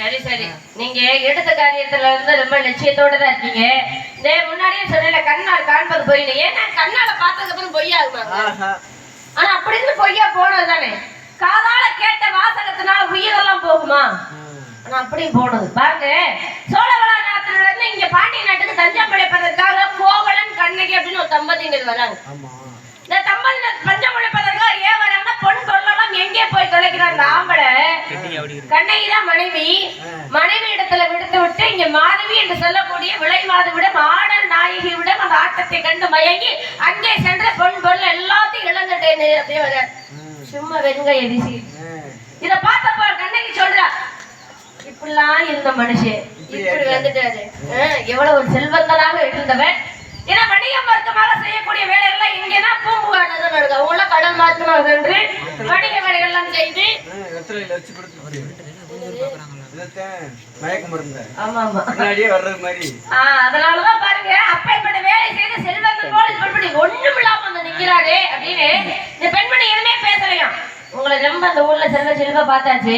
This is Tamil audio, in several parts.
சரி சரி. நீங்க எடுத்த காரியத்துல இருந்து ரொம்ப லட்சியத்தோட தான் இருக்கீங்க. இதே முன்னாடியே சொன்னேன் கண்ணால் காண்பது பொய்னு ஏன்னா கண்ணால பார்த்ததுக்கு அப்புறம் ஆஹா. ஆனா அப்படி இருந்து பொய்யா போனது தானே. காதால கேட்ட வாசகத்தினால உயிரெல்லாம் போகுமா. ஆனா அப்படியும் போனது. பாருங்க. சோழவள நாட்டுல இருந்து இங்க பாண்டிய நாட்டுக்கு தஞ்சம் படைப்பதற்காக கோவலன் கண்ணகி அப்படின்னு ஒரு தம்பதியினர் வராங்க இந்த தம்பதியினர் பஞ்சம் படைப்பதற்காக ஏன் வராங்கன்னா பொன் பொருளெல்லாம் எங்கே போய் தொலைக்கிறார் அந்த ஆம்பளை? கண்ணகி தான் மனைவி. மனைவி இடத்துல விடுத்து விட்டு இங்க மாதவி என்று சொல்லக்கூடிய விலை மாதவிடம் ஆடல் நாயகிவிடம் அந்த ஆட்டத்தை கண்டு மயங்கி அங்கே சென்ற பொன் பொருள் எல்லாத்தையும் இழந்துட்டேன் அப்படியே வர. சும்மா வெங்காய வீசி. ம். இத பார்த்தப்ப கண்ணகி சொல்றா இப்படிலாம் இருந்த மனுஷன் இப்படி வந்துட்டாரு. எவ்வளவு ஒரு செல்வந்தராக இருந்தவன் ஏன்னா வணிக மார்க்கமாக செய்யக்கூடிய வேலைகள்லாம் இங்கன்னா பூம்புகார் நடக்கும் அவங்க எல்லாம் கடல் மார்க்கமாக சென்று வணிக வேலைகள் எல்லாம் செய்து ம், வெத்தலையில வச்சு கொடுத்து இதைத்தான் மயக்க ஆஹ் அதனாலதான் பாருங்க அப்பேற்பட்ட வேலை செய்து செல்வந்தன் போல இது பண்ணி ஒண்ணும் இல்லாம வந்து நிக்கிறாரே அப்படின்னு இந்த பெண்மணி எதுவுமே பேசலையாம் உங்களை ரொம்ப அந்த ஊர்ல செல்வ செல்வ பார்த்தாச்சு.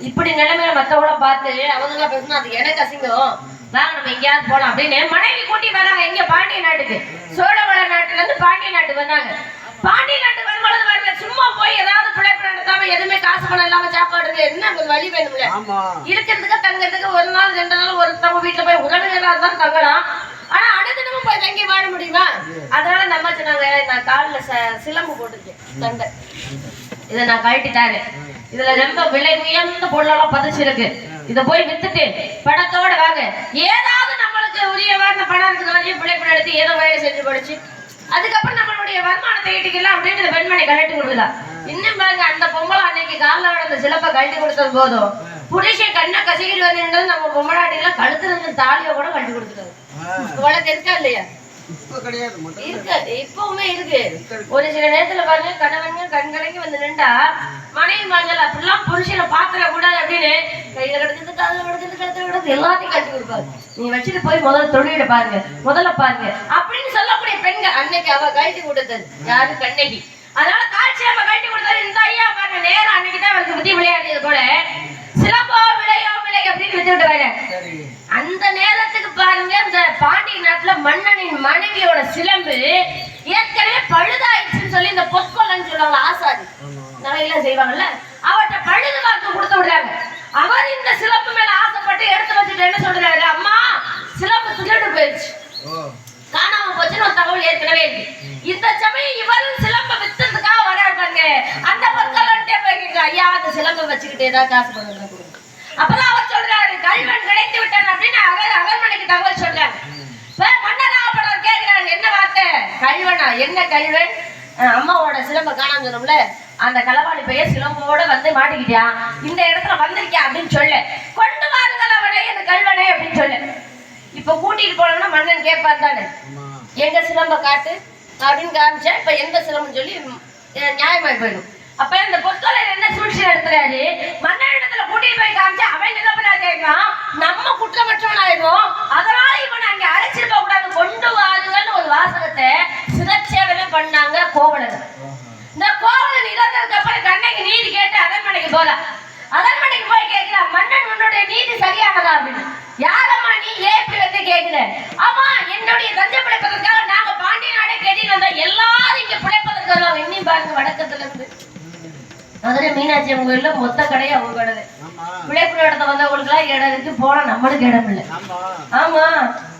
இப்படி நிலைமையில மத்தவங்கள பார்த்து அவங்க பேசணும் அது எனக்கு அசிங்கம். வாங்க நம்ம எங்கேயாவது போலாம் அப்படின்னு மனைவி கூட்டி வராங்க. எங்க பாண்டிய நாட்டுக்கு. சோழவள நாட்டுல இருந்து பாண்டிய நாட்டுக்கு வந்தாங்க. பாண்டிய நாட்டுக்கு வரும்பொழுது வரல சும்மா போய் ஏதாவது பிழைப்பு நடத்தாம எதுவுமே காசு பணம் இல்லாம சாப்பாடு என்ன ஒரு வழி வேணும்ல? இருக்கிறதுக்கு தங்கறதுக்கு ஒரு நாள் ரெண்டு நாள் ஒருத்தவங்க வீட்டுல போய் உறவினரா தான் தங்கலாம். ஆனா அடுத்ததும் போய் தங்கி வாழ முடியுமா? அதனால நம்ம சொன்னாங்க நான் கால்ல சிலம்பு போட்டிருக்கேன் தங்க. இதை நான் கழட்டிட்டாரு. இதுல ரொம்ப விலை உயர்ந்த பொருளெல்லாம் பதிச்சிருக்கு. இத போய் வித்துட்டு பணத்தோட வாங்க. ஏதாவது நம்மளுக்கு உரியவான பணம் இருக்குது வரையும் பிழைப்பு நடத்தி ஏதோ வேலை செஞ்சு படிச்சு அதுக்கப்புறம் நம்மளுடைய வருமானத்தை ஈட்டிக்கலாம் அப்படின்னு இந்த பெண்மணி கழட்டி கொடுக்கலாம் இன்னும் பாருங்க அந்த பொம்பளை அன்னைக்கு காலில் விழுந்த சிலப்ப கழட்டி கொடுத்தது போதும். புருஷன் கண்ணை கசிக்கிட்டு வந்து நம்ம பொம்பளாட்டிலாம் கழுத்துல இருந்து தாலியை கூட கழட்டி கொடுத்துட்டாரு. உலகம் இருக்கா இல்லையா? இப்ப கிடையாது இருக்கு இப்பவுமே இருக்கு. ஒரு சில நேரத்துல பாருங்க கணவன்கள் கண்கலங்கி வந்து நின்றா மனைவி மகள் அப்படிலாம் புருஷனை பாத்திர கூடாது அப்படின்னு கையில கிடக்குது காதுல கிடக்குது கழுத்துல கிடக்குது எல்லாத்தையும் கட்டி கொடுப்பாரு. நீ வச்சுட்டு போய் முதல்ல தொழில பாருங்க முதல்ல பாருங்க. அப்படின்னு சொல்லக்கூடிய பெண்கள் அன்னைக்கு அவ கழட்டி கொடுத்தது. யாரு? கண்ணகி. அதனால காட்சி நம்ம கழட்டி கொடுத்தது இந்த ஐயா பாருங்க நேரம் அன்னைக்கு தான் அவருக்கு புத்தி விளையாடியது போல. சிலம்போ விளையோ அப்படின்னு வரேன் அந்த நேரத்துக்கு பாருங்க இந்த பாண்டிய நாட்டுல மன்னனின் மனைவியோட சிலம்பு ஏற்கனவே பழுதாயிடுச்சுன்னு சொல்லி இந்த பொற்கொல்லன்னு சொல்லுவாங்க ஆசாரி. ஆமா. நகையெல்லாம் செய்வாங்கல்ல அவர்கிட்ட பழுது வாக்கு கொடுத்து விடுறாங்க. அவர் இந்த சிலம்பு மேல ஆசைப்பட்டு எடுத்து வச்சுட்டு என்ன சொல்றாரு அம்மா சிலம்பு திருடு போயிடுச்சு காணாம போச்சுன்னு ஒரு தகவல் ஏற்கனவே இருக்கு. இந்த சமயம் இவரும் சிலம்ப வித்துறதுக்காக வராரு பாருங்க. அந்த பொற்கொல்லன்ட்டே போய் ஐயா அந்த சிலம்பை வச்சுக்கிட்டு ஏதாவது காசு பண்ணுங்க அப்பதான் அவர் சொல்றாரு கல்வன் கிடைத்து விட்டான் அப்படின்னு அவர் அரண்மனைக்கு தகவல் சொல்றாரு இப்ப மன்னராகப்படவர் கேட்கிறாரு என்ன வார்த்தை கல்வனா என்ன கல்வன் அஹ் அம்மாவோட சிலம்ப காணாம சொன்னோம்ல அந்த களவாளி பையன் சிலம்போட வந்து மாட்டிக்கிட்டியா? இந்த இடத்துல வந்திருக்கியா அப்படின்னு சொல்ல. கொண்டு வாருங்கள் அவனை அந்த கல்வனை அப்படின்னு சொல்ல. இப்ப கூட்டிட்டு போனோம்னா மன்னன் கேட்பார் தானே? எங்க சிலம்ப காட்டு? அப்படின்னு காமிச்சா இப்ப எந்த சிலம்புன்னு சொல்லி நியாயமாய் போயிடும். அப்ப இந்த பொற்கொலை என்ன சூழ்ச்சி நடத்துறாரு? மன்னர் இடத்துல கூட்டிட்டு போய் காமிச்சா அவன் நிலப்பராஜ் ஆயிடுவான் நம்ம குற்றமற்றவன் ஆயிடுவோம் அதனால இவனை அங்க அழைச்சிட்டு போக கூடாது கொண்டு வாருங்கன்னு ஒரு வாசகத்தை சிதச்சேதமே பண்ணாங்க கோவலர் இந்த கோவலன் இறந்ததுக்கு அப்புறம் கண்ணகி நீதி கேட்டு அரண்மனைக்கு போறா அரண்மனைக்கு போய் கேட்கிறா மன்னன் உன்னுடைய நீதி சரியானதா அப்படின்னு. யாரம்மா நீ ஏப்பி வந்து கேக்குற ஆமா என்னுடைய தஞ்சை பிழைப்பதற்காக நாங்க பாண்டிய நாடே கேட்டு வந்தோம் எல்லாரும் இங்க பிழைப்பதற்கு வருவாங்க. பாருங்க வடக்கத்துல இருந்து மதுரை மீனாட்சி அம்மன் கோயில்ல மொத்த கடையும் அவங்க கடை பிழைப்பு நடத்த வந்தவங்களுக்கு எல்லாம் இடம் இருக்கு போனா நம்மளுக்கு இடம் இல்லை. ஆமா.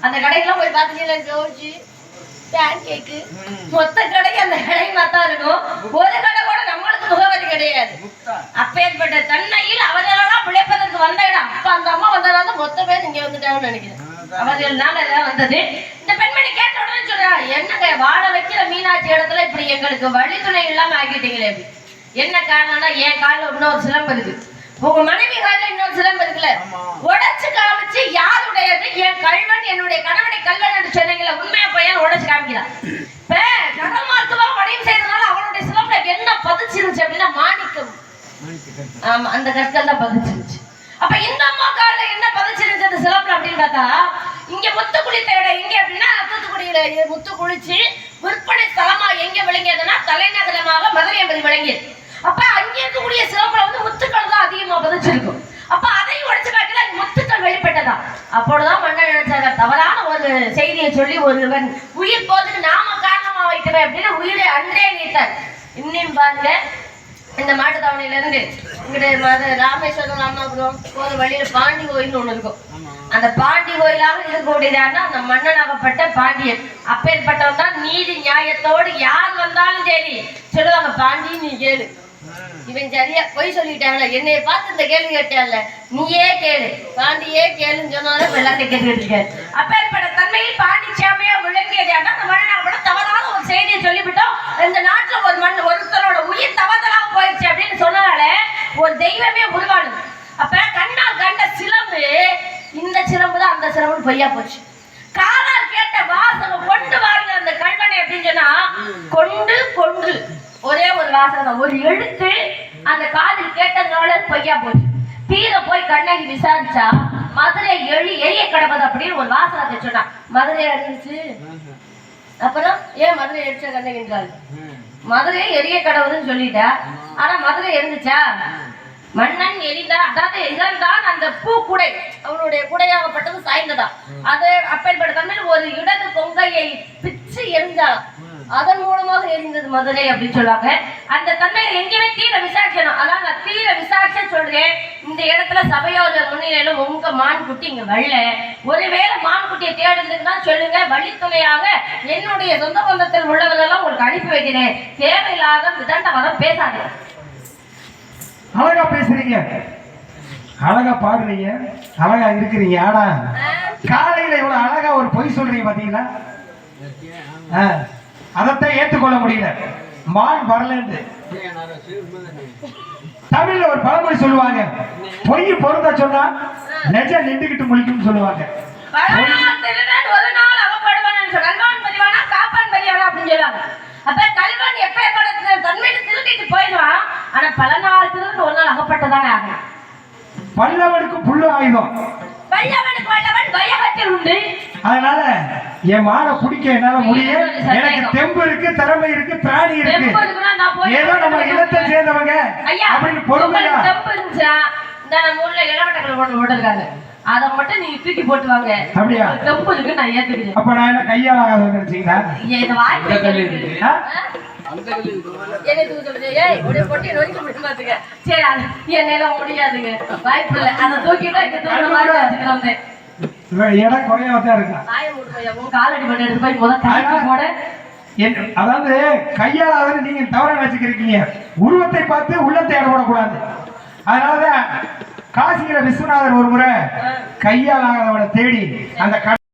அந்த கடைக்கெல்லாம் போய் பாத்தீங்கன்னா ஜோஜி பேன் கேக்கு மொத்த கடைக்கு அந்த கடை தான் இருக்கும் ஒரு கடை கூட முகவரி கிடையாது. அப்பேற்பட்ட தன்னையில் அவர்களெல்லாம் பிழைப்பதற்கு வந்த இடம். அப்ப அந்த அம்மா வந்ததால மொத்த பேர் இங்க வந்துட்டாங்கன்னு நினைக்கிறேன். அவர்கள்னால வந்தது. இந்த பெண்மணி கேட்ட உடனே சொல்றா என்னங்க வாழ வைக்கிற மீனாட்சி இடத்துல இப்படி எங்களுக்கு வழித்துணை இல்லாம ஆக்கிட்டீங்களே என்ன காரணம்னா என் காலில் இன்னொரு சிலம்பு இருக்கு. உங்க மனைவி காலில் இன்னொரு சிலம்பு இருக்குல்ல. உடைச்சு காமிச்சு யாருடையது? என் கல்வன் என்னுடைய கணவனை கல்வன் என்று சொன்னீங்களா உண்மையா பையன் உடைச்சு காமிக்கிறான் பதிச்சிருந்துச்சு அப்படின்னா மாணிக்கம். மாணிக்க ஆமா அந்த கற்கள் தான் பதிச்சிருந்துச்சு அப்ப இந்த அம்மா காலில் என்ன பதிச்சிருந்துச்சு அந்த சிலம்புல அப்படின்னு பார்த்தா இங்க முத்து குளித்த இடம் எங்க அப்படின்னா தூத்துக்குடியில முத்து குளிச்சு விற்பனை ஸ்தலமா எங்க விளங்கியதுன்னா தலைநகரமாக மதுரை என்பது விளங்கியது. அப்ப அங்கே இருக்கக்கூடிய சிலம்புல வந்து முத்துக்கள் தான் அதிகமா பதிச்சிருக்கும். அப்ப அதையும் உடைச்சு காட்டி சாய்ந்ததான் அப்பொழுதுதான் மன்னன் நினைச்சாங்க தவறான ஒரு செய்தியை சொல்லி ஒருவன் உயிர் போறதுக்கு நாம காரணமா வைக்கிறேன் அப்படின்னு உயிரை அன்றே நீத்தார். இன்னும் பாருங்க இந்த மாட்டுத்தாவணியில இருந்து இங்கிட்ட மது ராமேஸ்வரம் ராமநாதபுரம் போற வழியில பாண்டி கோயில்னு ஒண்ணு இருக்கும். அந்த பாண்டி கோயிலாக இருக்கக்கூடியதான அந்த மன்னனாகப்பட்ட பாண்டியன். அப்பேற்பட்டவன் தான் நீதி நியாயத்தோடு யார் வந்தாலும் சரி. சொல்லுவாங்க பாண்டி நீ கேளு. இவன் சரியா பொய் சொல்லிட்டாங்கல்ல என்னைய பார்த்து இந்த கேள்வி கேட்டான்ல. நீயே கேளு. பாண்டியே கேளுன்னு சொன்னாலும் எல்லாத்தையும் கேட்டுக்கிட்டு இருக்காரு. அப்பேற்பட்ட தன்மையில் பாண்டிச்சாமியா விளங்கியதான அந்த செய்தியை சொல்லிவிட்டோம். இந்த நாட்டுல ஒரு மண் ஒருத்தரோட உயிர் தவறுதலாக போயிடுச்சு அப்படின்னு சொன்னனால ஒரு தெய்வமே உருவானது. அப்ப கண்ணால் கண்ட சிலம்பு இந்த சிலம்பு தான் அந்த சிலம்பு பொய்யா போச்சு. காலால் கேட்ட வாசகம் கொண்டு வாழ்ந்த அந்த கல்வனை அப்படின்னு சொன்னா கொண்டு கொன்று. ஒரே ஒரு வாசகம் ஒரு எழுத்து அந்த காதில் கேட்டதுனால பொய்யா போச்சு. தீர போய் கண்ணகி விசாரிச்சா மதுரை எழி எரிய கிடப்பது அப்படின்னு ஒரு வாசகத்தை சொன்னான் மதுரை அடிச்சு அப்புறம் ஏன் மதுரை எரிச்ச கண்ணகின்றாள் மதுரை எரிய கடவுள்னு சொல்லிட்டா. ஆனா மதுரை எரிஞ்சுச்சா? மன்னன் எரிந்தா அதாவது இறந்தான் அந்த பூ குடை அவனுடைய குடையாகப்பட்டது சாய்ந்ததா. அது அப்பேற்பட்ட தமிழ் ஒரு இடது கொங்கையை பிச்சு எரிந்தான் அதன் மூலமாக எரிந்தது மதுரை அப்படின்னு சொல்லுவாங்க. அந்த தன்மையை எங்கேயுமே தீர விசாரிக்கணும். அதான் நான் தீர விசாரிச்ச சொல்றேன். இந்த இடத்துல சபையோட முன்னிலையில உங்க மான்குட்டி இங்க வரல. ஒருவேளை மான்குட்டியை தேடுறதுன்னா சொல்லுங்க. வழித்துணையாக என்னுடைய சொந்த பந்தத்தில் உள்ளவர்களெல்லாம் உங்களுக்கு அனுப்பி வைக்கிறேன். தேவையில்லாத விதண்ட வரம் பேசாதீங்க. அழகா பேசுறீங்க. அழகா பாடுறீங்க. அழகா இருக்கிறீங்க. ஆனா காலையில இவ்வளவு அழகா ஒரு பொய் சொல்றீங்க பாத்தீங்களா? அதைத்தான் ஏத்துக்கொள்ள முடியல. மான் வரலன்னு. தமிழ்ல ஒரு பழமொழி சொல்லுவாங்க. பொய் பொருந்த சொன்னா நெஜம் நின்றுகிட்டு முழிக்கும்னு சொல்லுவாங்க பலநாள் திருடன் ஒரு நாள் அகப்படுவான் கல்வான் பதிவானா காப்பான் பதிவானா அப்படின்னு சொல்லுவாங்க அப்ப கல்வன் எப்பேற்பட்ட தன்மையில திருட்டிட்டு போயிடுவான் ஆனா பல நாள் திருடன் ஒரு நாள் அகப்பட்டதானே ஆகும் பல்லவனுக்கு புல்லு ஆயுதம் அதனால என் மானை பிடிக்க என்னால முடியும் எனக்கு தெம்பு இருக்கு திறமை இருக்கு திராணி இருக்கு. ஏதோ நம்ம இனத்தை சேர்ந்தவங்க ஐயா அப்படின்னு பொறுமையா அதை மட்டும் நீங்க தூக்கி போட்டு வாங்க. அப்படியா? தெம்பு இருக்கு நான் ஏத்துக்கிறேன். அப்ப நான் என்ன கையால் ஆகாத நினைச்சீங்களா? இந்த வாய்ப்பு ஆ? என்னை தூக்க சொல்லுங்க. ஏய், உடைய பொட்டியை நொறுக்கி விட்டு பாத்துக்க. சரி, அது என்னால முடியாதுங்க. வாய்ப்பு இல்ல. அதை தூக்கிட்டா இங்க தூக்குற மாதிரி வச்சுக்கிறோம் வந்து. இவன் இடம் குறையாம தான் இருக்கான் வாயை மூடுமையா, உன் காலடி மண்ணை எடுத்து போய் முதல்ல கழுத்துல போடு. என்- அதாவது கையாளாத நீங்க தவறா நினைச்சுக்கிறீங்க உருவத்தை பார்த்து உள்ளத்தை எடை போடக்கூடாது அதனாலதான் காசியில விஸ்வநாதர் ஒரு முறை கையால் ஆகாதவனை தேடி அந்த